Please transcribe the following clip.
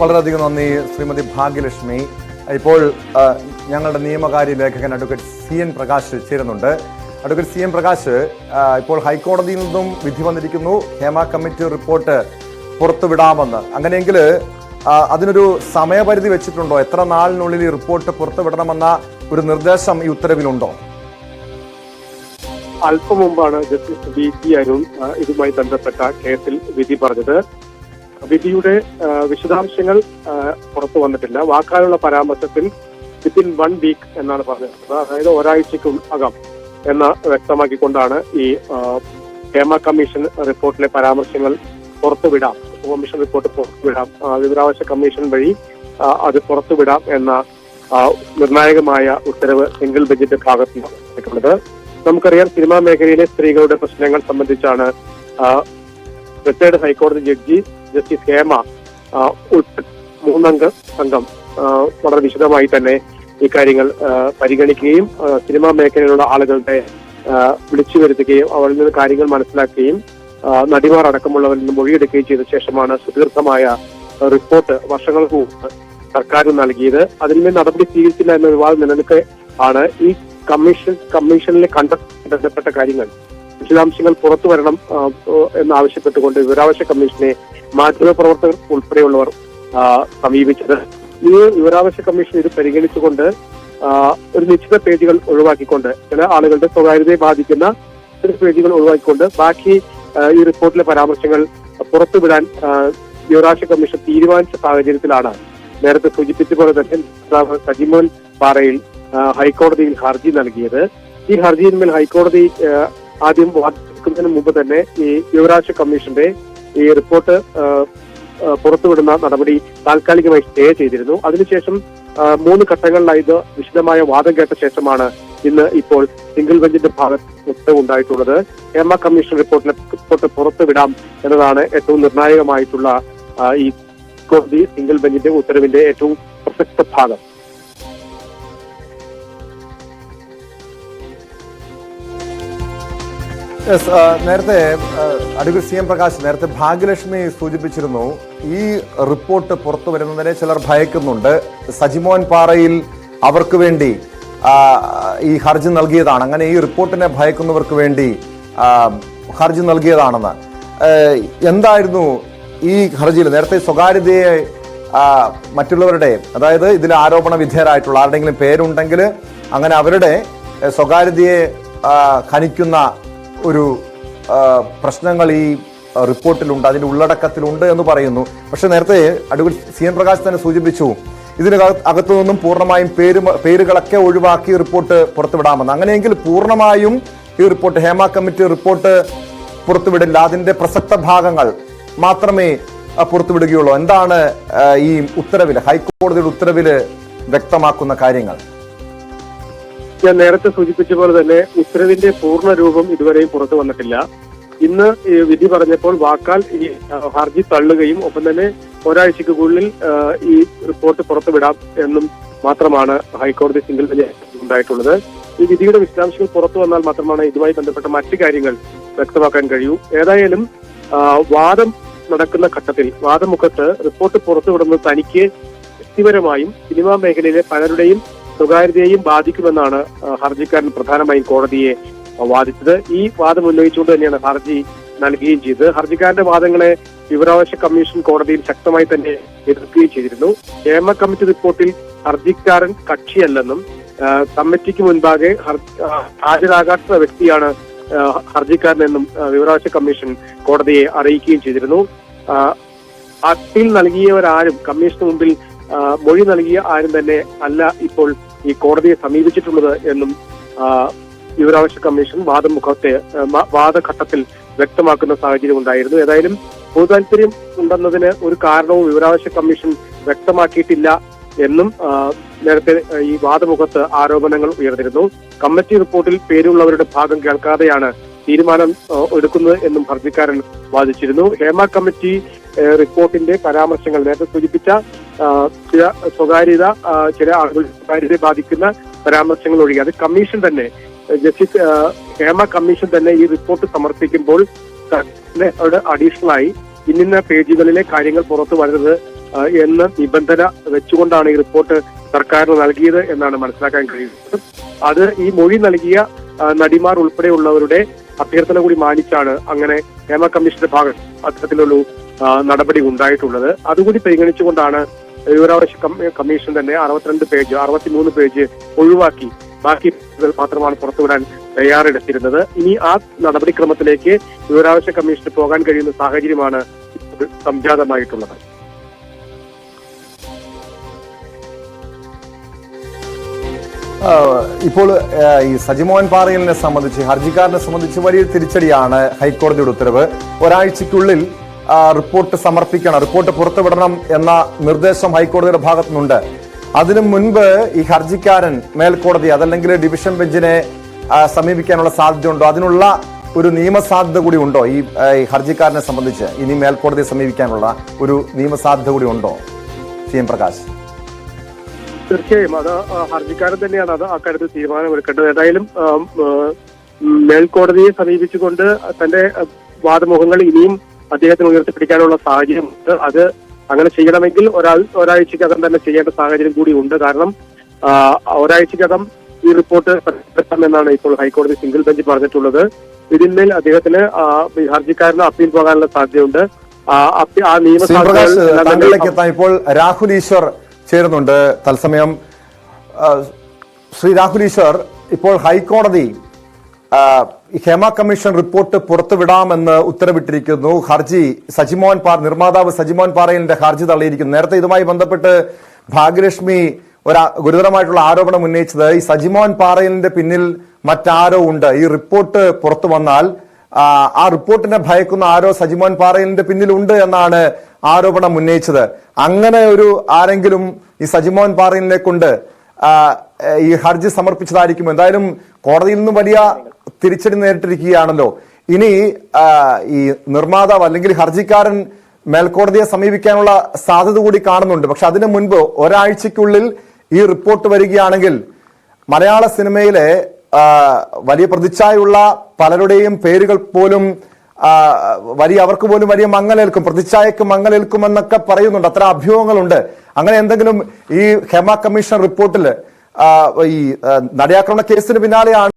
വളരെയധികം നന്ദി ശ്രീമതി ഭാഗ്യലക്ഷ്മി. ഇപ്പോൾ ഞങ്ങളുടെ നിയമകാര്യ ലേഖകൻ അഡ്വക്കേറ്റ് സി എൻ പ്രകാശ് ചേരുന്നുണ്ട്. അഡ്വക്കേറ്റ് സി എൻ പ്രകാശ് ഇപ്പോൾ ഹൈക്കോടതിയിൽ നിന്നും വിധി വന്നിരിക്കുന്നു. ഹേമ കമ്മിറ്റി റിപ്പോർട്ട് പുറത്തുവിടാമെന്ന്. അങ്ങനെയെങ്കിൽ അതിനൊരു സമയപരിധി വെച്ചിട്ടുണ്ടോ? എത്ര നാളിനുള്ളിൽ ഈ റിപ്പോർട്ട് പുറത്തുവിടണമെന്ന ഒരു നിർദ്ദേശം ഈ ഉത്തരവിലുണ്ടോ? അല്പം മുമ്പാണ് ജസ്റ്റിസ് ബി പി അരുൺ ഇതുമായി ബന്ധപ്പെട്ട കേസിൽ വിധി പറഞ്ഞത്. വിധിയുടെ വിശദാംശങ്ങൾ പുറത്തു വന്നിട്ടില്ല. വാക്കാലുള്ള പരാമർശത്തിൽ വിത്തിൻ വൺ വീക്ക് എന്നാണ് പറഞ്ഞിട്ടുള്ളത്. അതായത് ഒരാഴ്ചയ്ക്കും അകം എന്ന് വ്യക്തമാക്കിക്കൊണ്ടാണ് ഈ ഹേമ കമ്മീഷൻ റിപ്പോർട്ടിലെ പരാമർശങ്ങൾ പുറത്തുവിടാം. Commission report പുറത്തുവിടാം. വിവരാവകാശ കമ്മീഷൻ വഴി അത് പുറത്തുവിടാം എന്ന നിർണായകമായ ഉത്തരവ് സിംഗിൾ ബെഞ്ചിന്റെ ഭാഗത്ത് നിന്നുള്ളത് നമുക്കറിയാം സിനിമാ മേഖലയിലെ സ്ത്രീകളുടെ പ്രശ്നങ്ങൾ സംബന്ധിച്ചാണ് റിട്ടയർഡ് ഹൈക്കോടതി ജഡ്ജി ജസ്റ്റിസ് ഹേമ മൂന്നംഗ സംഘം വളരെ വിശദമായി തന്നെ ഇക്കാര്യങ്ങൾ പരിഗണിക്കുകയും സിനിമാ മേഖലയിലുള്ള ആളുകളുടെ വിളിച്ചു വരുത്തുകയും അവരിൽ നിന്ന് കാര്യങ്ങൾ മനസ്സിലാക്കുകയും നടിമാർ അടക്കമുള്ളവരിൽ നിന്ന് മൊഴിയെടുക്കുകയും ചെയ്ത ശേഷമാണ് സുദീർഘമായ റിപ്പോർട്ട് വർഷങ്ങൾക്ക് മുമ്പ് സർക്കാരിന് നൽകിയത്. അതിന്മേൽ നടപടി സ്വീകരിച്ചില്ല എന്ന വിവാദം നിലനിൽക്കെ ആണ് ഈ കമ്മീഷൻ കമ്മീഷനിലെ കണ്ടെത്തി ബന്ധപ്പെട്ട കാര്യങ്ങൾ. വിശദാംശങ്ങൾ പുറത്തു വരണം എന്നാവശ്യപ്പെട്ടുകൊണ്ട് വിവരാവകാശ കമ്മീഷനെ മാധ്യമപ്രവർത്തകർ ഉൾപ്പെടെയുള്ളവർ സമീപിച്ചത്. ഈ വിവരാവകാശ കമ്മീഷൻ ഇത് പരിഗണിച്ചുകൊണ്ട് ഒരു നിശ്ചിത പേജുകൾ ഒഴിവാക്കിക്കൊണ്ട് ചില ആളുകളുടെ സ്വകാര്യതയെ ബാധിക്കുന്ന ചില പേജുകൾ ഒഴിവാക്കിക്കൊണ്ട് ബാക്കി ഈ റിപ്പോർട്ടിലെ പരാമർശങ്ങൾ പുറത്തുവിടാൻ യുവരാശ കമ്മീഷൻ തീരുമാനിച്ച സാഹചര്യത്തിലാണ് നേരത്തെ സൂചിപ്പിച്ച പോലെ തന്നെ സജിമോൻ പാറയിൽ ഹൈക്കോടതിയിൽ ഹർജി നൽകിയത്. ഈ ഹർജിയിന്മേൽ ഹൈക്കോടതി ആദ്യം വാദിക്കുന്നതിന് മുമ്പ് തന്നെ ഈ യുവരാജ് കമ്മീഷന്റെ ഈ റിപ്പോർട്ട് പുറത്തുവിടുന്ന നടപടി താൽക്കാലികമായി സ്റ്റേ ചെയ്തിരുന്നു. അതിനുശേഷം മൂന്ന് ഘട്ടങ്ങളിലായി വിശദമായ വാദം കേട്ട ശേഷമാണ് ഇന്ന് ഇപ്പോൾ സിംഗിൾ ബെഞ്ചിന്റെ ഭാഗത്ത് ഉത്തരവ് ഉണ്ടായിട്ടുള്ളത്. കമ്മീഷൻ റിപ്പോർട്ടിനെ റിപ്പോർട്ട് പുറത്തുവിടാം എന്നതാണ് ഏറ്റവും നിർണായകമായിട്ടുള്ള ഈ കോടതി സിംഗിൾ ബെഞ്ചിന്റെ ഉത്തരവിന്റെ ഏറ്റവും പ്രസക്ത ഭാഗം. ആ, നേരത്തെ ആ, അഡ്വക്കേറ്റ് സി എം പ്രകാശ് നേരത്തെ ഭാഗ്യലക്ഷ്മി സൂചിപ്പിച്ചിരുന്നു. ഈ റിപ്പോർട്ട് പുറത്തു വരുന്നതിനെ ചിലർ ഭയക്കുന്നുണ്ട്. സജിമോൻ പാറയിൽ അവർക്ക് വേണ്ടി ഈ ഹർജി നൽകിയതാണ്. അങ്ങനെ ഈ റിപ്പോർട്ടിനെ ഭയക്കുന്നവർക്ക് വേണ്ടി ഹർജി നൽകിയതാണെന്ന്. എന്തായിരുന്നു ഈ ഹർജിയിൽ? നേരത്തെ സ്വകാര്യതയെ മറ്റുള്ളവരുടെ അതായത് ഇതിൽ ആരോപണ വിധേയരായിട്ടുള്ള ആരുടെങ്കിലും പേരുണ്ടെങ്കിൽ അങ്ങനെ അവരുടെ സ്വകാര്യതയെ ഖനിക്കുന്ന ഒരു പ്രശ്നങ്ങൾ ഈ റിപ്പോർട്ടിലുണ്ട് അതിന്റെ ഉള്ളടക്കത്തിലുണ്ട് എന്ന് പറയുന്നു. പക്ഷേ നേരത്തെ അഡ്വക്കേറ്റ് സി എൻ പ്രകാശ് തന്നെ സൂചിപ്പിച്ചു ഇതിന് അകത്തു നിന്നും പൂർണമായും പേര് പേരുകളൊക്കെ ഒഴിവാക്കി റിപ്പോർട്ട് പുറത്തുവിടാമെന്ന്. അങ്ങനെയെങ്കിൽ പൂർണമായും ഈ റിപ്പോർട്ട് ഹേമ കമ്മിറ്റി റിപ്പോർട്ട് പുറത്തുവിടില്ല. അതിന്റെ പ്രസക്ത ഭാഗങ്ങൾ മാത്രമേ പുറത്തുവിടുകയുള്ളൂ. എന്താണ് ഈ ഉത്തരവിൽ ഹൈക്കോടതിയുടെ ഉത്തരവിൽ വ്യക്തമാക്കുന്ന കാര്യങ്ങൾ? ഞാൻ നേരത്തെ സൂചിപ്പിച്ച പോലെ തന്നെ ഉത്തരവിന്റെ പൂർണ രൂപം ഇതുവരെയും പുറത്തു വന്നിട്ടില്ല. ഇന്ന് വിധി പറഞ്ഞപ്പോൾ വാക്കാൽ ഈ ഹർജി തള്ളുകയും ഒപ്പം തന്നെ ഒരാഴ്ചക്കുള്ളിൽ ഈ റിപ്പോർട്ട് പുറത്തുവിടാം എന്നും മാത്രമാണ് ഹൈക്കോടതി സിംഗിൾ ബെഞ്ച് ഉണ്ടായിട്ടുള്ളത്. ഈ വിധിയുടെ വിശദാംശങ്ങൾ പുറത്തു വന്നാൽ മാത്രമാണ് ഇതുമായി ബന്ധപ്പെട്ട മറ്റു കാര്യങ്ങൾ വ്യക്തമാക്കാൻ കഴിയൂ. ഏതായാലും വാദം നടക്കുന്ന ഘട്ടത്തിൽ വാദമുഖത്ത് റിപ്പോർട്ട് പുറത്തുവിടുന്നത് തനിക്ക് വ്യക്തിപരമായും സിനിമാ മേഖലയിലെ പലരുടെയും സ്വകാര്യതയെയും ബാധിക്കുമെന്നാണ് ഹർജിക്കാരൻ പ്രധാനമായും കോടതിയെ വാദിച്ചത്. ഈ വാദം ഉന്നയിച്ചുകൊണ്ട് തന്നെയാണ് ഹർജി നൽകുകയും ചെയ്തത്. ഹർജിക്കാരന്റെ വാദങ്ങളെ വിവരാവകാശ കമ്മീഷൻ കോടതിയിൽ ശക്തമായി തന്നെ എതിർക്കുകയും ചെയ്തിരുന്നു. ക്ഷേമ കമ്മിറ്റി റിപ്പോർട്ടിൽ ഹർജിക്കാരൻ കക്ഷിയല്ലെന്നും കമ്മിറ്റിക്ക് മുൻപാകെ ഹാജരാകാത്ത വ്യക്തിയാണ് ഹർജിക്കാരനെന്നും വിവരാവകാശ കമ്മീഷൻ കോടതിയെ അറിയിക്കുകയും ചെയ്തിരുന്നു. അപ്പീൽ നൽകിയവരാരും കമ്മീഷന് മുമ്പിൽ മൊഴി നൽകിയ ആരും തന്നെ അല്ല ഇപ്പോൾ ഈ കോടതിയെ സമീപിച്ചിട്ടുള്ളത് എന്നും വിവരാവകാശ കമ്മീഷൻ വാദമുഖത്തെ വാദഘട്ടത്തിൽ വ്യക്തമാക്കുന്ന സാഹചര്യം ഉണ്ടായിരുന്നു. ഏതായാലും പൊതുതാൽപര്യം ഉണ്ടെന്നതിന് ഒരു കാരണവും വിവരാവകാശ കമ്മീഷൻ വ്യക്തമാക്കിയിട്ടില്ല എന്നും നേരത്തെ ഈ വാദമുഖത്ത് ആരോപണങ്ങൾ ഉയർന്നിരുന്നു. കമ്മിറ്റി റിപ്പോർട്ടിൽ പേരുള്ളവരുടെ ഭാഗം കേൾക്കാതെയാണ് തീരുമാനം എടുക്കുന്നത് എന്നും ഹർജിക്കാരൻ വാദിച്ചിരുന്നു. ഹേമ കമ്മിറ്റി റിപ്പോർട്ടിന്റെ പരാമർശങ്ങൾ നേരത്തെ സൂചിപ്പിച്ച ചില സ്വകാര്യത ചില ആളുകൾ സ്വകാര്യതയെ ബാധിക്കുന്ന പരാമർശങ്ങൾ ഒഴികെ. അത് കമ്മീഷൻ തന്നെ ജസ്റ്റിസ് ഹേമ കമ്മീഷൻ തന്നെ ഈ റിപ്പോർട്ട് സമർപ്പിക്കുമ്പോൾ അഡീഷണൽ ആയി ഇന്നിന്ന പേജുകളിലെ കാര്യങ്ങൾ പുറത്തു വരുന്നത് എന്ന് നിബന്ധന വെച്ചുകൊണ്ടാണ് ഈ റിപ്പോർട്ട് സർക്കാരിന് നൽകിയത് എന്നാണ് മനസ്സിലാക്കാൻ കഴിയുന്നത്. അത് ഈ മൊഴി നൽകിയ നടിമാർ ഉൾപ്പെടെയുള്ളവരുടെ അഭ്യർത്ഥന കൂടി മാനിച്ചാണ് അങ്ങനെ ഹേമ കമ്മീഷന്റെ ഭാഗം അത്തരത്തിലൊരു ആ, നടപടി ഉണ്ടായിട്ടുള്ളത്. അതുകൂടി പരിഗണിച്ചുകൊണ്ടാണ് വിവരാവകാശ കമ്മീഷൻ തന്നെ അറുപത്തിരണ്ട് പേജ് അറുപത്തിമൂന്ന് പേജ് ഒഴിവാക്കി. ബാക്കി മാത്രമാണ് പുറത്തുവിടാൻ തയ്യാറെടുത്തിരുന്നത്. ഇനി ആ നടപടിക്രമത്തിലേക്ക് വിവരാവകാശ കമ്മീഷന് പോകാൻ കഴിയുന്ന സാഹചര്യമാണ് സംജാതമായിട്ടുള്ളത്. ഇപ്പോൾ ഈ സജിമോഹൻ പാറയലിനെ സംബന്ധിച്ച് ഹർജിക്കാരനെ സംബന്ധിച്ച് വലിയ തിരിച്ചടിയാണ് ഹൈക്കോടതിയുടെ ഉത്തരവ്. ഒരാഴ്ചയ്ക്കുള്ളിൽ റിപ്പോർട്ട് സമർപ്പിക്കണം റിപ്പോർട്ട് പുറത്തുവിടണം എന്ന നിർദ്ദേശം ഹൈക്കോടതിയുടെ ഭാഗത്തു നിന്നുണ്ട് അതിനു മുൻപ് ഈ ഹർജിക്കാരൻ മേൽക്കോടതി അതല്ലെങ്കിൽ ഡിവിഷൻ ബെഞ്ചിനെ സമീപിക്കാനുള്ള സാധ്യത ഉണ്ടോ അതിനുള്ള ഒരു നിയമസാധ്യത കൂടി ഉണ്ടോ ഈ ഹർജിക്കാരനെ സംബന്ധിച്ച്? ഇനി മേൽക്കോടതിയെ സമീപിക്കാനുള്ള ഒരു നിയമസാധ്യത കൂടി ഉണ്ടോ? C M Prakash. തീർച്ചയായും. അത് ഹർജിക്കാരൻ തന്നെയാണ് അത് അക്കാര്യത്തിൽ തീരുമാനമെടുക്കേണ്ടത്. ഏതായാലും മേൽക്കോടതിയെ സമീപിച്ചുകൊണ്ട് തന്റെ വാദമുഖങ്ങൾ ഇനിയും അദ്ദേഹത്തിന് ഉയർത്തിപ്പിടിക്കാനുള്ള സാഹചര്യമുണ്ട്. അത് അങ്ങനെ ചെയ്യണമെങ്കിൽ ഒരാൾ ഒരാഴ്ചക്കകം തന്നെ ചെയ്യേണ്ട സാഹചര്യം കൂടി ഉണ്ട് കാരണം ഒരാഴ്ചക്കകം ഈ റിപ്പോർട്ട് എന്നാണ് ഇപ്പോൾ ഹൈക്കോടതി സിംഗിൾ ബെഞ്ച് പറഞ്ഞിട്ടുള്ളത്. ഇതിന്മേൽ അദ്ദേഹത്തിന് ഹർജിക്കാരന് അപ്പീൽ പോകാനുള്ള സാധ്യതയുണ്ട്. ആ, ഇപ്പോൾ രാഹുൽ ഈശ്വർ ചേരുന്നുണ്ട്. തത്സമയം ശ്രീ രാഹുൽ ഈശ്വർ ഇപ്പോൾ ഹൈക്കോടതി ഹേമ കമ്മീഷൻ റിപ്പോർട്ട് പുറത്തുവിടാമെന്ന് ഉത്തരവിട്ടിരിക്കുന്നു. ഹർജി സജിമോൻ പാർ നിർമ്മാതാവ് സജിമോൻ പാറയിലിന്റെ ഹർജി തള്ളിയിരിക്കുന്നു. നേരത്തെ ഇതുമായി ബന്ധപ്പെട്ട് ഭാഗ്യലക്ഷ്മി ഒരു ഗുരുതരമായിട്ടുള്ള ആരോപണം ഉന്നയിച്ചത് ഈ സജിമോൻ പാറയിലിന്റെ പിന്നിൽ മറ്റാരോ ഉണ്ട്. ഈ റിപ്പോർട്ട് പുറത്തു വന്നാൽ ആ, റിപ്പോർട്ടിനെ ഭയക്കുന്ന ആരോ സജിമോൻ പാറയിലിന്റെ പിന്നിലുണ്ട് എന്നാണ് ആരോപണം ഉന്നയിച്ചത്. അങ്ങനെ ഒരു ആരെങ്കിലും ഈ സജിമോൻ പാറയിലിനെ കൊണ്ട് ഈ ഹർജി സമർപ്പിച്ചതായിരിക്കും എന്തായാലും കോടതിയിൽ നിന്നും വലിയ തിരിച്ചടി നേരിട്ടിരിക്കുകയാണല്ലോ. ഇനി ഈ നിർമ്മാതാവ് അല്ലെങ്കിൽ ഹർജിക്കാരൻ മേൽക്കോടതിയെ സമീപിക്കാനുള്ള സാധ്യത കൂടി കാണുന്നുണ്ട്. പക്ഷെ അതിനു മുൻപ് ഒരാഴ്ചക്കുള്ളിൽ ഈ റിപ്പോർട്ട് വരികയാണെങ്കിൽ മലയാള സിനിമയിലെ വലിയ പ്രതിച്ഛായുള്ള പലരുടെയും പേരുകൾ പോലും വലിയ അവർക്ക് പോലും വലിയ മങ്ങലേൽക്കും പ്രതിച്ഛായക്ക് മങ്ങലേൽക്കുമെന്നൊക്കെ പറയുന്നുണ്ട്. അത്ര അഭ്യൂഹങ്ങളുണ്ട്. അങ്ങനെ എന്തെങ്കിലും ഈ ഹെമ കമ്മീഷൻ റിപ്പോർട്ടിൽ ഈ നടിയാക്രമണ കേസിന് പിന്നാലെയാണ്